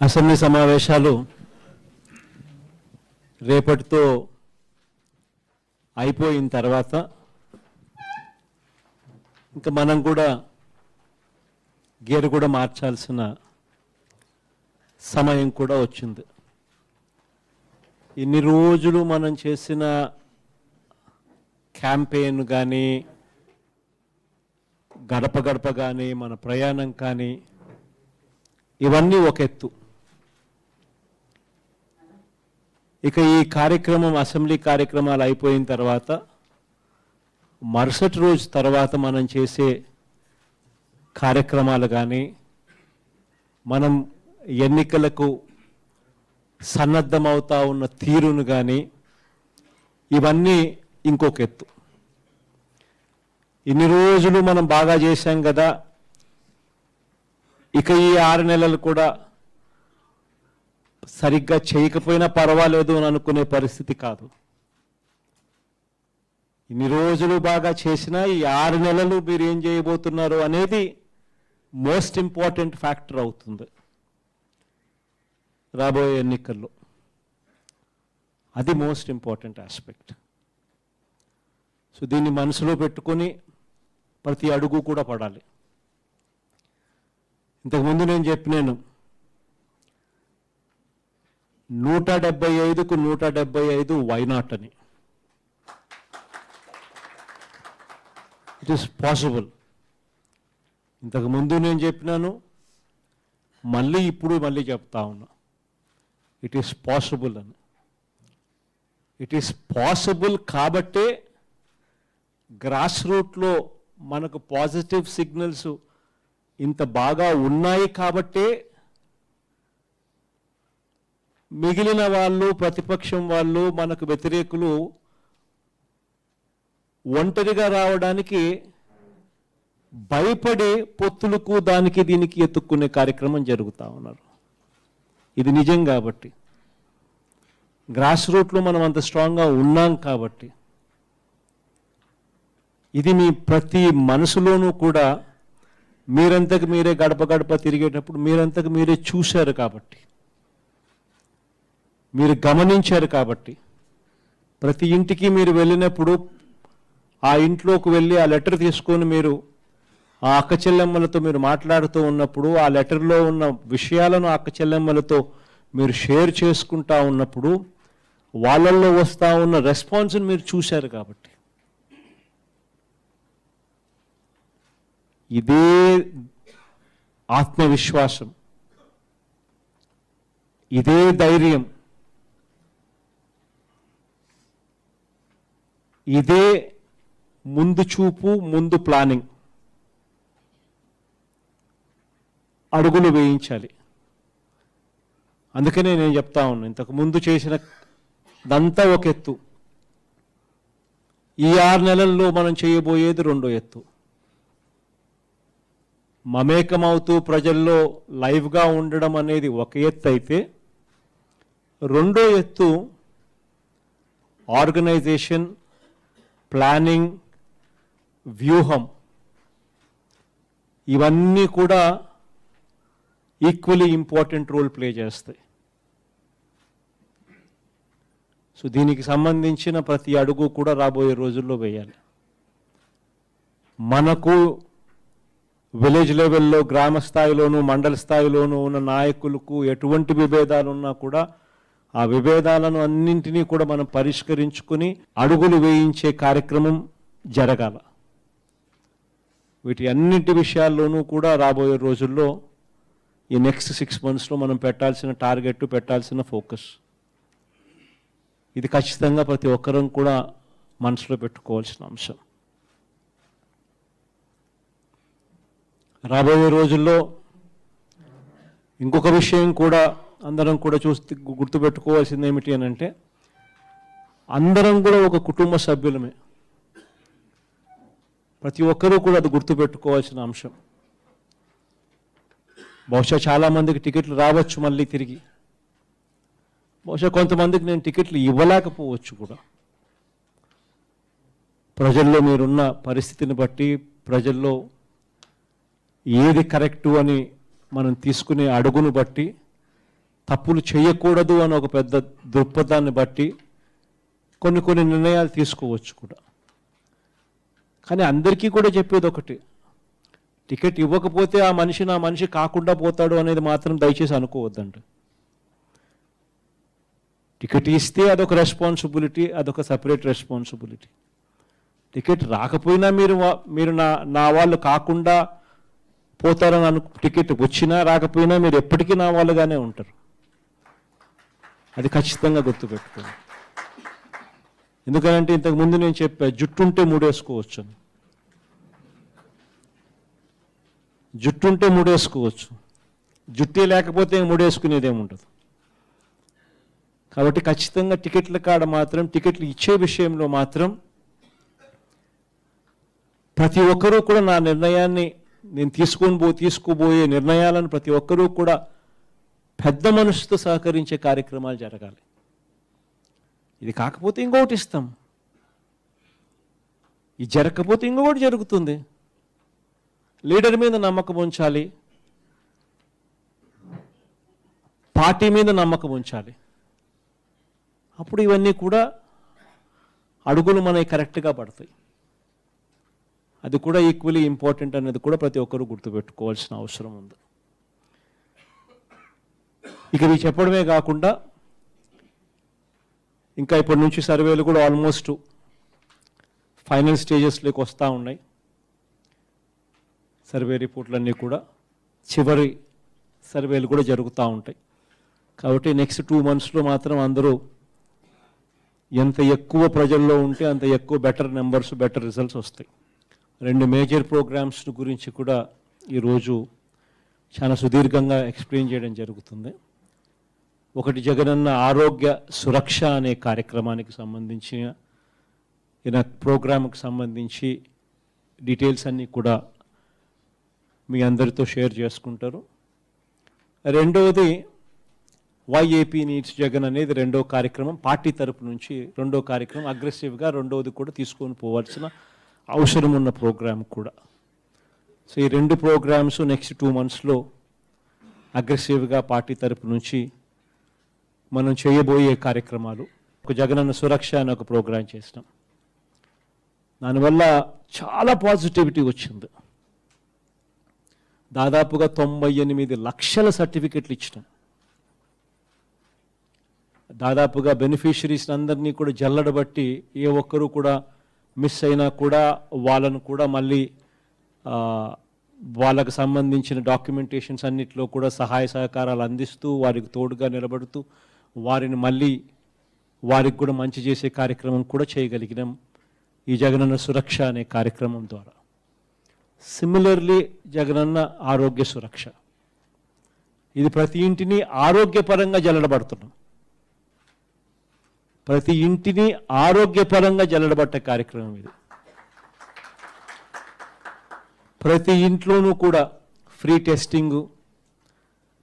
Assembly సమావేశాలు రేపటితో అయిపోయిన తర్వాత ఇంకా మనం కూడా గేరు కూడా మార్చాల్సిన సమయం కూడా వచ్చింది. ఇన్ని రోజులు మనం చేసిన క్యాంపెయిన్ కానీ గడప గడప కానీ మన ప్రయాణం కానీ ఇవన్నీ ఒక ఎత్తు. ఇక ఈ కార్యక్రమం అసెంబ్లీ కార్యక్రమాలు అయిపోయిన తర్వాత మరుసటి రోజు తర్వాత మనం చేసే కార్యక్రమాలు కానీ మనం ఎన్నికలకు సన్నద్ధమవుతా ఉన్న తీరును కానీ ఇవన్నీ ఇంకొక ఎత్తు. ఇన్ని రోజులు మనం బాగా చేశాం కదా ఇక ఈ ఆరు నెలలు కూడా సరిగ్గా చేయకపోయినా పర్వాలేదు అని అనుకునే పరిస్థితి కాదు. ఇన్ని రోజులు బాగా చేసినా ఈ ఆరు నెలలు మీరు ఏం చేయబోతున్నారు అనేది మోస్ట్ ఇంపార్టెంట్ ఫ్యాక్టర్ అవుతుంది. రాబోయే ఎన్నికల్లో. అది మోస్ట్ ఇంపార్టెంట్ ఆస్పెక్ట్. సో దీన్ని మనసులో పెట్టుకొని ప్రతి అడుగు కూడా పడాలి. ఇంతకుముందు నేను చెప్పినాను నూట డెబ్బై ఐదుకు నూట డెబ్బై ఐదు వైనాట్ అని. ఇట్ ఈస్ పాసిబుల్ ఇంతకుముందు నేను చెప్పినాను మళ్ళీ ఇప్పుడు మళ్ళీ చెప్తా ఉన్నా. ఇట్ ఈస్ పాసిబుల్ అని. ఇట్ ఈస్ పాసిబుల్ కాబట్టే గ్రాస్ రూట్లో మనకు పాజిటివ్ సిగ్నల్స్ ఇంత బాగా ఉన్నాయి కాబట్టే మిగిలిన వాళ్ళు ప్రతిపక్షం వాళ్ళు మనకు వ్యతిరేకులు ఒంటరిగా రావడానికి భయపడే పొత్తులకు దానికి దీనికి ఎత్తుక్కునే కార్యక్రమం జరుగుతూ ఉన్నారు. ఇది నిజం కాబట్టి. గ్రాస్ రూట్లో మనం అంత స్ట్రాంగ్గా ఉన్నాం కాబట్టి. ఇది మీ ప్రతి మనసులోనూ కూడా మీరంతకు మీరే గడప గడప తిరిగేటప్పుడు మీరంతకు మీరే చూశారు కాబట్టి. మీరు గమనించారు కాబట్టి. ప్రతి ఇంటికి మీరు వెళ్ళినప్పుడు ఆ ఇంట్లోకి వెళ్ళి ఆ లెటర్ తీసుకొని మీరు ఆ అక్క చెల్లెమ్మలతో మీరు మాట్లాడుతూ ఉన్నప్పుడు ఆ లెటర్లో ఉన్న విషయాలను అక్క చెల్లెమ్మలతో మీరు షేర్ చేసుకుంటా ఉన్నప్పుడు వాళ్ళల్లో వస్తూ ఉన్న రెస్పాన్స్ని మీరు చూశారు కాబట్టి. ఇదే ఆత్మవిశ్వాసం. ఇదే ధైర్యం. ఇదే ముందు చూపు ముందు ప్లానింగ్. అడుగులు వేయించాలి. అందుకనే నేను చెప్తా ఉన్నా ఇంతకు ముందు చేసిన దంతా ఒక ఎత్తు. ఈ ఆరు నెలల్లో మనం చేయబోయేది రెండో ఎత్తు. మమేకమవుతూ ప్రజల్లో లైవ్గా ఉండడం అనేది ఒక ఎత్తు అయితే రెండో ఎత్తు ఆర్గనైజేషన్ ప్లానింగ్ వ్యూహం ఇవన్నీ కూడా ఈక్వలీ ఇంపార్టెంట్ రోల్ ప్లే చేస్తాయి. సో దీనికి సంబంధించిన ప్రతి అడుగు కూడా రాబోయే రోజుల్లో వేయాలి. మనకు విలేజ్ లెవెల్లో గ్రామ స్థాయిలోను మండల స్థాయిలోనూ ఉన్న నాయకులకు ఎటువంటి విభేదాలు ఉన్నా కూడా ఆ విభేదాలను అన్నింటినీ కూడా మనం పరిష్కరించుకుని అడుగులు వేయించే కార్యక్రమం జరగాల. వీటి అన్నింటి విషయాల్లోనూ కూడా రాబోయే రోజుల్లో ఈ నెక్స్ట్ సిక్స్ మంత్స్లో మనం పెట్టాల్సిన టార్గెట్ పెట్టాల్సిన ఫోకస్. ఇది ఖచ్చితంగా ప్రతి ఒక్కరం కూడా మనసులో పెట్టుకోవాల్సిన అంశం. రాబోయే రోజుల్లో ఇంకొక విషయం కూడా అందరం కూడా చూస్తే గుర్తుపెట్టుకోవాల్సింది ఏమిటి అని అంటే అందరం కూడా ఒక కుటుంబ సభ్యులమే. ప్రతి ఒక్కరూ కూడా అది గుర్తుపెట్టుకోవాల్సిన అంశం. బహుశా చాలామందికి టికెట్లు రావచ్చు మళ్ళీ తిరిగి. బహుశా కొంతమందికి నేను టికెట్లు ఇవ్వలేకపోవచ్చు కూడా. ప్రజల్లో మీరున్న పరిస్థితిని బట్టి ప్రజల్లో ఏది కరెక్టు అని మనం తీసుకునే అడుగును బట్టి తప్పులు చేయకూడదు అని ఒక పెద్ద దృక్పథాన్ని బట్టి కొన్ని కొన్ని నిర్ణయాలు తీసుకోవచ్చు కూడా. కానీ అందరికీ కూడా చెప్పేది ఒకటి టికెట్ ఇవ్వకపోతే ఆ మనిషి నా మనిషి కాకుండా పోతాడు అనేది మాత్రం దయచేసి అనుకోవద్దండి. టికెట్ ఇస్తే అదొక రెస్పాన్సిబిలిటీ అదొక సపరేట్ రెస్పాన్సిబిలిటీ. టికెట్ రాకపోయినా మీరు మీరు నా నా వాళ్ళు కాకుండా పోతారని అను టికెట్ వచ్చినా రాకపోయినా మీరు ఎప్పటికీ నా వాళ్ళుగానే ఉంటారు. అది ఖచ్చితంగా గుర్తుపెట్టుకోండి ఎందుకంటే ఇంతకు ముందు నేను చెప్పా జుట్టు ఉంటే మూడేసుకోవచ్చు అని. జుట్టుంటే మూడేసుకోవచ్చు. జుట్టే లేకపోతే మూడేసుకునేది ఏముండదు కాబట్టి ఖచ్చితంగా టికెట్ల కాడ మాత్రం టికెట్లు ఇచ్చే విషయంలో మాత్రం ప్రతి ఒక్కరూ కూడా నా నిర్ణయాన్ని నేను తీసుకొని పో తీసుకోబోయే నిర్ణయాలను ప్రతి ఒక్కరూ కూడా పెద్ద మనసుతో సహకరించే కార్యక్రమాలు జరగాలి. ఇది కాకపోతే ఇంకొకటి ఇస్తాం. ఇది జరగకపోతే ఇంకొకటి జరుగుతుంది. లీడర్ మీద నమ్మకం ఉంచాలి. పార్టీ మీద నమ్మకం ఉంచాలి. అప్పుడు ఇవన్నీ కూడా అడుగులు మనకి కరెక్ట్గా పడతాయి. అది కూడా ఈక్వలీ ఇంపార్టెంట్ అనేది కూడా ప్రతి ఒక్కరూ గుర్తుపెట్టుకోవాల్సిన అవసరం ఉంది. ఇక ఇవి చెప్పడమే కాకుండా ఇంకా ఇప్పటి నుంచి సర్వేలు కూడా ఆల్మోస్ట్ ఫైనల్ స్టేజెస్లోకి వస్తూ ఉన్నాయి. సర్వే రిపోర్ట్లన్నీ కూడా చివరి సర్వేలు కూడా జరుగుతూ ఉంటాయి. కాబట్టి నెక్స్ట్ టూ మంత్స్లో మాత్రం అందరూ ఎంత ఎక్కువ ప్రజల్లో ఉంటే అంత ఎక్కువ బెటర్ నెంబర్స్ బెటర్ రిజల్ట్స్ వస్తాయి. రెండు మేజర్ ప్రోగ్రామ్స్ గురించి కూడా ఈరోజు చాలా సుదీర్ఘంగా ఎక్స్ప్లెయిన్ చేయడం జరుగుతుంది. ఒకటి జగనన్న ఆరోగ్య సురక్ష అనే కార్యక్రమానికి సంబంధించిన ఈయన ప్రోగ్రామ్కి సంబంధించి డీటెయిల్స్ అన్నీ కూడా మీ అందరితో షేర్ చేసుకుంటారు. రెండవది వైఏపీ నీడ్స్ జగన్ అనేది రెండో కార్యక్రమం. పార్టీ తరపు నుంచి రెండో కార్యక్రమం. అగ్రెసివ్గా రెండవది కూడా తీసుకొని పోవాల్సిన అవసరం ఉన్న ప్రోగ్రామ్ కూడా. సో ఈ రెండు ప్రోగ్రామ్స్ నెక్స్ట్ టూ మంత్స్లో అగ్రెసివ్గా పార్టీ తరపు నుంచి మనం చేయబోయే కార్యక్రమాలు. ఒక జగనన్న సురక్ష అని ఒక ప్రోగ్రాం చేసినాం దానివల్ల చాలా పాజిటివిటీ వచ్చింది. దాదాపుగా తొంభై ఎనిమిది లక్షల సర్టిఫికెట్లు ఇచ్చినాం. దాదాపుగా బెనిఫిషరీస్ అందరినీ కూడా జల్లడబట్టి ఏ ఒక్కరూ కూడా మిస్ అయినా కూడా వాళ్ళను కూడా మళ్ళీ వాళ్ళకు సంబంధించిన డాక్యుమెంటేషన్స్ అన్నిటిలో కూడా సహాయ సహకారాలు అందిస్తూ వారికి తోడుగా నిలబడుతూ వారిని మళ్ళీ వారికి కూడా మంచి చేసే కార్యక్రమం కూడా చేయగలిగినాం. ఈ జగనన్న సురక్ష అనే కార్యక్రమం ద్వారా. సిమిలర్లీ జగనన్న ఆరోగ్య సురక్ష. ఇది ప్రతి ఇంటిని ఆరోగ్యపరంగా జల్లడబడుతున్నాం. ప్రతి ఇంటిని ఆరోగ్యపరంగా జల్లడబట్టే కార్యక్రమం ఇది. ప్రతి ఇంట్లోనూ కూడా ఫ్రీ టెస్టింగు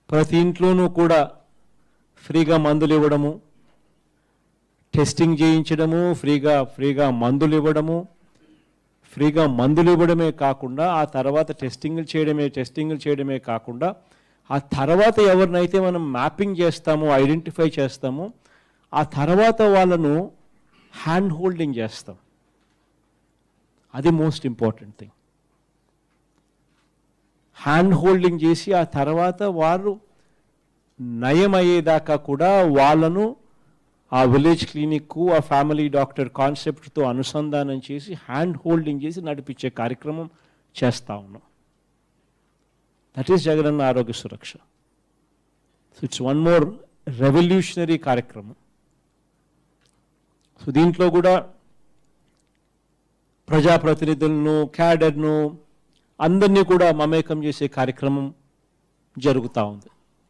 ప్రతి ఇంట్లోనూ కూడా ఫ్రీగా మందులు ఇవ్వడము టెస్టింగ్ చేయించడము ఫ్రీగా ఫ్రీగా మందులు ఇవ్వడము ఫ్రీగా మందులు ఇవ్వడమే కాకుండా ఆ తర్వాత టెస్టింగ్లు చేయడమే టెస్టింగ్లు చేయడమే కాకుండా ఆ తర్వాత ఎవరినైతే మనం మ్యాపింగ్ చేస్తామో ఐడెంటిఫై చేస్తామో ఆ తర్వాత వాళ్ళను హ్యాండ్ హోల్డింగ్ చేస్తాం. అది most important thing. Hand holding చేసి ఆ తర్వాత వారు నయం అయ్యేదాకా కూడా వాళ్ళను ఆ విలేజ్ క్లినిక్ ఆ ఫ్యామిలీ డాక్టర్ కాన్సెప్ట్తో అనుసంధానం చేసి హ్యాండ్ హోల్డింగ్ చేసి నడిపించే కార్యక్రమం చేస్తా ఉన్నాం. That is Jagananna Arogya Suraksha. So it's one more revolutionary కార్యక్రమం. సో దీంట్లో కూడా ప్రజాప్రతినిధులను క్యాడర్ను అందరినీ కూడా మమేకం చేసే కార్యక్రమం జరుగుతూ ఉంది.